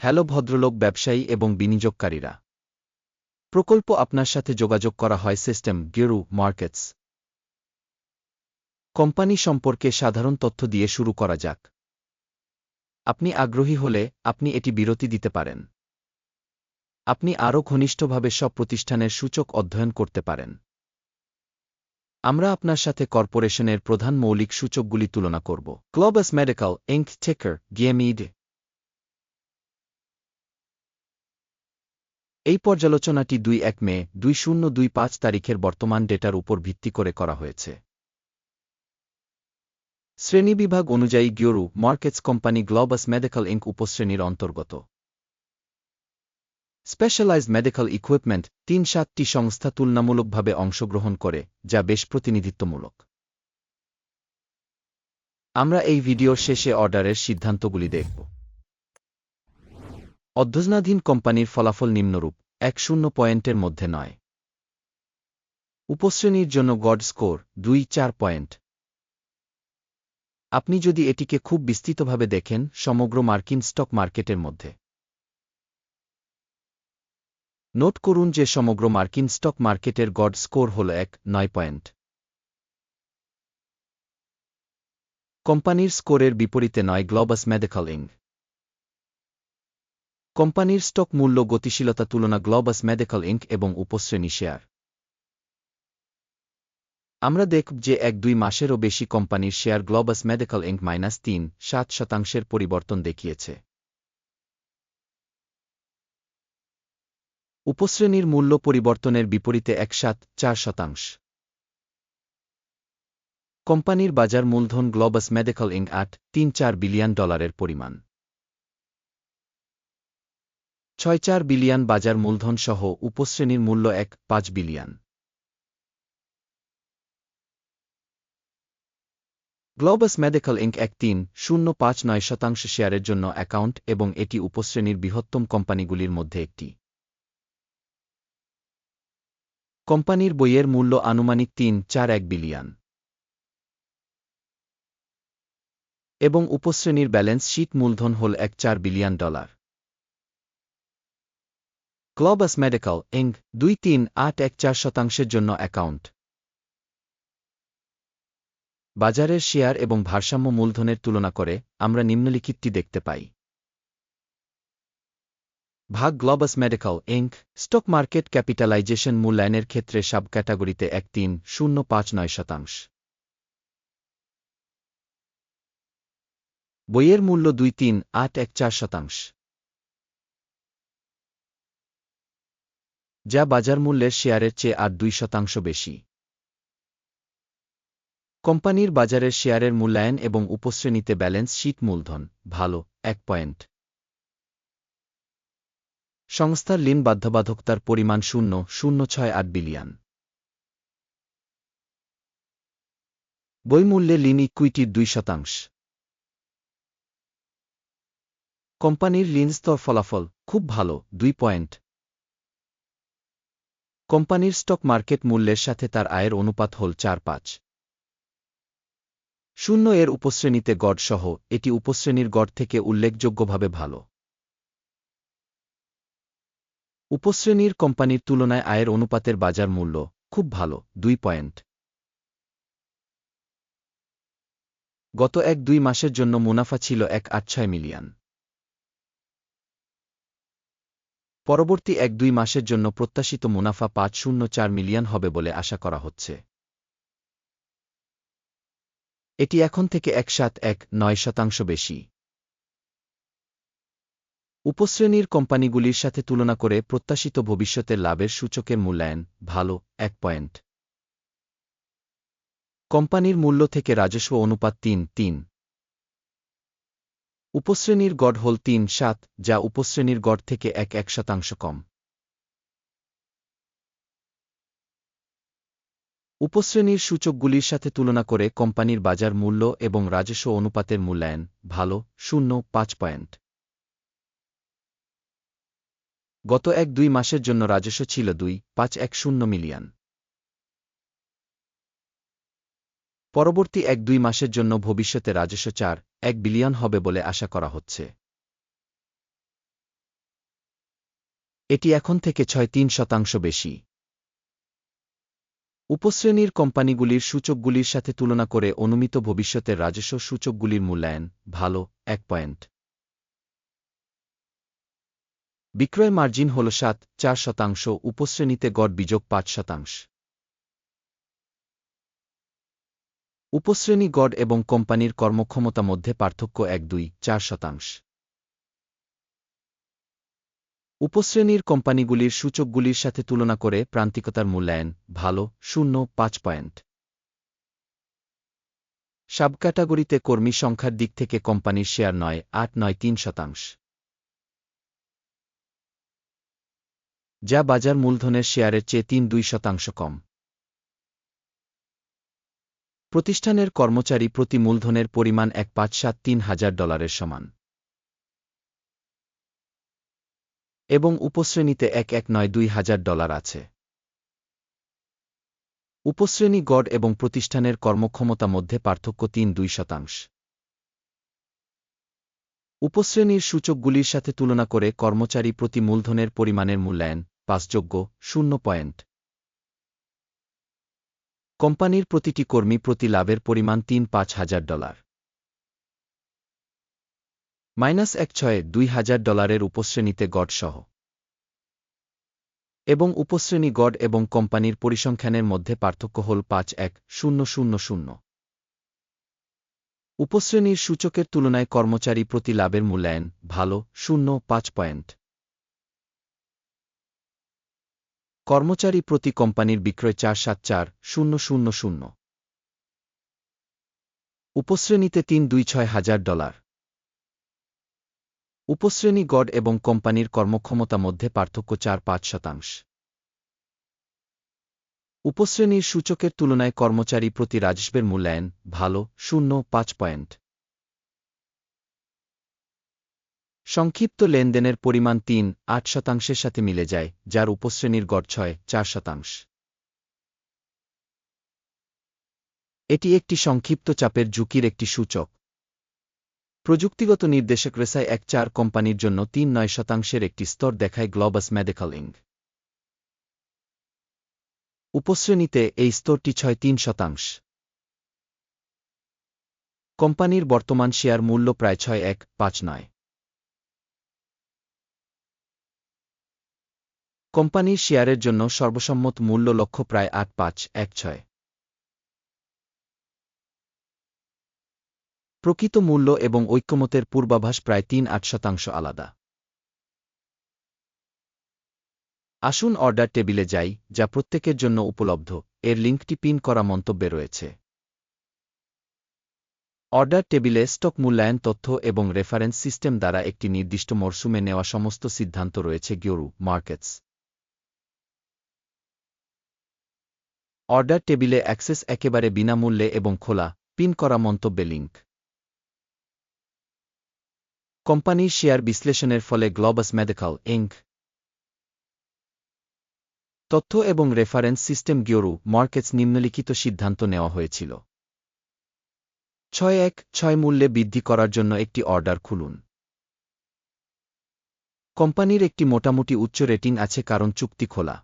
Hello ভদ্রলোক ব্যবসায়ী এবং বিনিয়োগকারীরা। প্রকল্প আপনার সাথে যোগাযোগ করা হয় সিস্টেম গেরু মার্কেটস। কোম্পানি সম্পর্কে সাধারণ তথ্য দিয়ে শুরু করা যাক। আপনি আগ্রহী হলে আপনি এটি বিরতি দিতে পারেন। আপনি আরও ঘনিষ্ঠভাবে সব প্রতিষ্ঠানের সূচক অধ্যয়ন করতে পারেন। আমরা আপনার সাথে কর্পোরেশনের প্রধান মৌলিক সূচকগুলি তুলনা করব। Globus Medical Inc ticker GMED এই পর্যালোচনাটি দুই এক মে, দুই শূন্য, দুই পাঁচ তারিখের বর্তমান ডেটার উপর ভিত্তি করে করা হয়েছে। শ্রেণীবিভাগ অনুযায়ী গিওরু, markets company Globus Medical Inc উপশ্রেণীর অন্তর্গত। স্পেশালাইজড মেডিকেল ইকুইপমেন্ট তিন সাতটি সংস্থা তুলনামূলকভাবে অংশগ্রহণ করে, যা বেশ প্রতিনিধিত্বমূলক। আমরা এই ভিডিওর শেষে অর্ডারের সিদ্ধান্তগুলি দেখব। অধ্যজনাধীন কোম্পানির ফলাফল নিম্নরূপ। এক শূন্য পয়েন্টের মধ্যে নয়। উপশ্রেণীর জন্য গড স্কোর দুই চার পয়েন্ট। আপনি যদি এটিকে খুব বিস্তৃতভাবে দেখেন, সমগ্র মার্কিন স্টক মার্কেটের মধ্যে। নোট করুন যে সমগ্র মার্কিন স্টক মার্কেটের গড স্কোর হল এক নয় পয়েন্ট। কোম্পানির স্কোরের বিপরীতে নয় গ্লোবাস মেডিকেল ইং কোম্পানির স্টক মূল্য গতিশীলতা তুলনা গ্লোবাস মেডিকেল ইঙ্ক এবং উপশ্রেণী শেয়ার। আমরা দেখব যে এক দুই মাসেরও বেশি কোম্পানির share Globus Medical Inc minus তিন, সাত শতাংশের পরিবর্তন দেখিয়েছে। উপশ্রেণীর মূল্য পরিবর্তনের বিপরীতে এক সাত, চার শতাংশ। কোম্পানির বাজার মূলধন গ্লোবাস মেডিকেল ইঙ্ক আট, তিন চার বিলিয়ন ডলারের পরিমাণ। ছয় চার বিলিয়ন বাজার মূলধন সহ উপশ্রেণীর মূল্য এক, পাঁচ বিলিয়ন। গ্লোবাস মেডিকেল ইঙ্ক এক তিন, শূন্য পাঁচ নয় শতাংশ শেয়ারের জন্য অ্যাকাউন্ট এবং এটি উপশ্রেণীর বৃহত্তম কোম্পানিগুলির মধ্যে একটি। কোম্পানির বইয়ের মূল্য আনুমানিক তিন, চার এক বিলিয়ন। এবং উপশ্রেণীর ব্যালেন্স শীট মূলধন হল এক চার billion dollar. Globus Medical Inc দুই তিন আট এক চার শতাংশের জন্য অ্যাকাউন্ট। বাজারের শেয়ার এবং ভারসাম্য মূলধনের তুলনা করে আমরা নিম্নলিখিতটি দেখতে পাই। ভাগ Globus Medical Inc stock market capitalisation মূল্যায়নের ক্ষেত্রে সাব ক্যাটাগরিতে এক তিন শূন্য পাঁচ নয় শতাংশ। বইয়ের মূল্য দুই তিন আট এক চার শতাংশ। যা বাজার মূল্যের শেয়ারের চেয়ে আর দুই শতাংশ বেশি। কোম্পানির বাজারের শেয়ারের মূল্যায়ন এবং উপশ্রেণীতে ব্যালেন্স শীট মূলধন, ভালো, এক পয়েন্ট। সংস্থার লিন বাধ্যবাধকতার পরিমাণ শূন্য শূন্য ছয় আট বিলিয়ন। বইমূল্যে লিন ইকুইটির দুই শতাংশ। কোম্পানির লিন স্তর ফলাফল, খুব ভালো, দুই পয়েন্ট। কোম্পানির স্টক মার্কেট মূল্যের সাথে তার আয়ের অনুপাত হল চার পাঁচ। শূন্য এর উপশ্রেণীতে গড় সহ, এটি উপশ্রেণীর গড় থেকে উল্লেখযোগ্যভাবে ভালো। উপশ্রেণীর কোম্পানির তুলনায় আয়ের অনুপাতের বাজার মূল্য খুব ভালো, দুই পয়েন্ট। গত এক দুই মাসের জন্য মুনাফা ছিল এক আট ছয় মিলিয়ন। পরবর্তী এক দুই মাসের জন্য প্রত্যাশিত মুনাফা পাঁচ শূন্য চার মিলিয়ন হবে বলে আশা করা হচ্ছে। এটি এখন থেকে এক সাত এক নয় শতাংশ বেশি। উপশ্রেণীর কোম্পানিগুলির সাথে তুলনা করে প্রত্যাশিত ভবিষ্যতের লাভের সূচকের মূল্যায়ন ভালো, এক পয়েন্ট। কোম্পানির মূল্য থেকে রাজস্ব অনুপাত তিন তিন। উপশ্রেণীর গড় হল তিন সাত, যা উপশ্রেণীর গড় থেকে এক এক শতাংশ কম। উপশ্রেণীর সূচকগুলির সাথে তুলনা করে কোম্পানির বাজার মূল্য এবং রাজস্ব অনুপাতের মূল্যায়ন ভালো, শূন্য, পাঁচ পয়েন্ট। গত এক দুই মাসের জন্য রাজস্ব ছিল দুই, পাঁচ এক শূন্য মিলিয়ন। পরবর্তী এক দুই মাসের জন্য ভবিষ্যতে রাজস্ব চার, এক বিলিয়ন হবে বলে আশা করা হচ্ছে। এটি এখন থেকে ছয় তিন শতাংশ বেশি। উপশ্রেণীর কোম্পানিগুলির সূচকগুলির সাথে তুলনা করে অনুমিত ভবিষ্যতের রাজস্ব সূচকগুলির মূল্যায়ন ভালো, এক পয়েন্ট। বিক্রয় মার্জিন হল সাত, চার শতাংশ, উপশ্রেণীতে গড় বিযোগ পাঁচ শতাংশ। উপশ্রেণী গড় এবং কোম্পানির কর্মক্ষমতা মধ্যে পার্থক্য এক দুই চার শতাংশ। উপশ্রেণীর কোম্পানিগুলির সূচকগুলির সাথে তুলনা করে প্রান্তিকতার মূল্যায়ন ভালো, শূন্য, পাঁচ পয়েন্ট। সাবক্যাটাগরিতে কর্মী সংখ্যার দিক থেকে কোম্পানির শেয়ার নয়, আট, নয়, তিন শতাংশ। যা বাজার মূলধনের শেয়ারের চেয়ে তিন, দুই শতাংশ কম। প্রতিষ্ঠানের কর্মচারী প্রতি মূলধনের পরিমাণ এক পাঁচ সাত তিন হাজার ডলারের সমান। এবং উপশ্রেণীতে এক এক নয় দুই হাজার ডলার আছে। উপশ্রেণী গড় এবং প্রতিষ্ঠানের কর্মক্ষমতা মধ্যে পার্থক্য তিন দুই শতাংশ। উপশ্রেণীর সূচকগুলির সাথে তুলনা করে কর্মচারী প্রতি মূলধনের পরিমাণের মূল্যায়ন পাসযোগ্য শূন্য পয়েন্ট। কোম্পানির প্রতিটি কর্মী প্রতি লাভের পরিমাণ তিন পাঁচ হাজার ডলার। মাইনাস এক ছয়ে দুই হাজার ডলারের উপশ্রেণীতে গড় সহ। এবং উপশ্রেণী গড় এবং কোম্পানির পরিসংখ্যানের মধ্যে পার্থক্য হল পাঁচ এক শূন্য শূন্য শূন্য। উপশ্রেণীর সূচকের তুলনায় কর্মচারী প্রতি লাভের মূল্যায়ন ভালো, শূন্য, পাঁচ পয়েন্ট। কর্মচারী প্রতি কোম্পানির বিক্রয় চার সাত চার শূন্য শূন্য শূন্য। উপশ্রেণীতে তিন দুই ছয় হাজার ডলার। উপশ্রেণী গড় এবং কোম্পানির কর্মক্ষমতা মধ্যে পার্থক্য চার পাঁচ শতাংশ। উপশ্রেণীর সূচকের তুলনায় কর্মচারী প্রতি রাজস্বের মূল্যায়ন ভালো, শূন্য, পাঁচ পয়েন্ট। সংক্ষিপ্ত লেনদেনের পরিমাণ তিন, আট শতাংশের সাথে মিলে যায়, যার উপশ্রেণীর গড় ছয়, চার শতাংশ। এটি একটি সংক্ষিপ্ত চাপের ঝুঁকির একটি সূচক। প্রযুক্তিগত নির্দেশক রেসায় এক চার কোম্পানির জন্য তিন নয় শতাংশের একটি স্তর দেখায় গ্লোবাস মেডিকেল উপশ্রেণীতে এই স্তরটি ছয়, তিন শতাংশ। কোম্পানির বর্তমান শেয়ার মূল্য প্রায় ছয়, এক, পাঁচ, নয়। কোম্পানির শেয়ারের জন্য সর্বসম্মত মূল্য লক্ষ্য প্রায় আট পাঁচ এক ছয়। প্রকৃত মূল্য এবং ঐক্যমতের পূর্বাভাস প্রায় তিন আট শতাংশ আলাদা। আসুন অর্ডার টেবিলে যাই, যা প্রত্যেকের জন্য উপলব্ধ। এর লিঙ্কটি পিন করা মন্তব্যে রয়েছে। অর্ডার টেবিলে স্টক মূল্যায়ন তথ্য এবং রেফারেন্স সিস্টেম দ্বারা একটি নির্দিষ্ট মরশুমে নেওয়া সমস্ত সিদ্ধান্ত রয়েছে গিওরু মার্কেটস। অর্ডার টেবিলে অ্যাক্সেস একেবারে বিনামূল্যে এবং খোলা, পিন করা মন্তব্যে লিঙ্ক কোম্পানির শেয়ার বিশ্লেষণের ফলে গ্লোবাস মেডিকেল ইঙ্ক তথ্য এবং রেফারেন্স সিস্টেম গিওরু মার্কেটস নিম্নলিখিত সিদ্ধান্ত নেওয়া হয়েছিল। ছয় এক, ছয় মূল্যে বৃদ্ধি করার জন্য একটি অর্ডার খুলুন। কোম্পানির একটি মোটামুটি উচ্চ রেটিং আছে কারণ চুক্তি খোলা।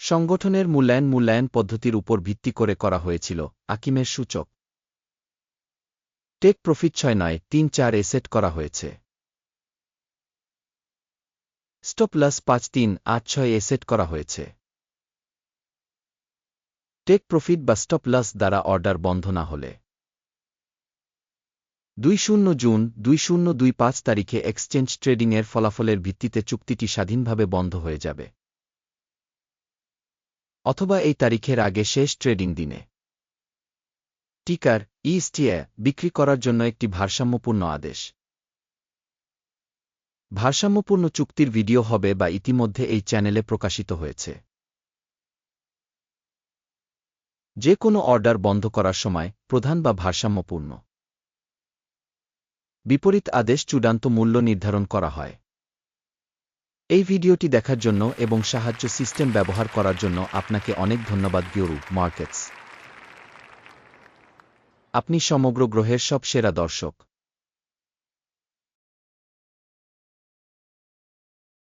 সংগঠনের মূল্যায়ন মূল্যায়ন পদ্ধতির উপর ভিত্তি করে করা হয়েছিল, আকিমের সূচক। টেক প্রফিট ছয় নয়, তিন চার এ সেট করা হয়েছে। স্টপ লস পাঁচ তিন, আট ছয় এ সেট করা হয়েছে। টেক প্রফিট বা স্টপ লস দ্বারা অর্ডার বন্ধ না হলে। দুই শূন্য জুন, দুই শূন্য দুই পাঁচ তারিখে এক্সচেঞ্জ ট্রেডিংয়ের ফলাফলের ভিত্তিতে চুক্তিটি স্বাধীনভাবে বন্ধ হয়ে যাবে। অথবা এই তারিখের আগে শেষ ট্রেডিং দিনে। টিকার ইস্টিয়া বিক্রি করার জন্য একটি ভারসাম্যপূর্ণ আদেশ। ভারসাম্যপূর্ণ চুক্তির ভিডিও হবে বা ইতিমধ্যে এই চ্যানেলে প্রকাশিত হয়েছে। যে কোনো অর্ডার বন্ধ করার সময় প্রধান বা ভারসাম্যপূর্ণ। বিপরীত আদেশ চূড়ান্ত মূল্য নির্ধারণ করা হয়। এই ভিডিওটি দেখার জন্য এবং সাহায্য সিস্টেম ব্যবহার করার জন্য আপনাকে অনেক ধন্যবাদ গিওরু মার্কেটস। আপনি সমগ্র গ্রহের সব সেরা দর্শক।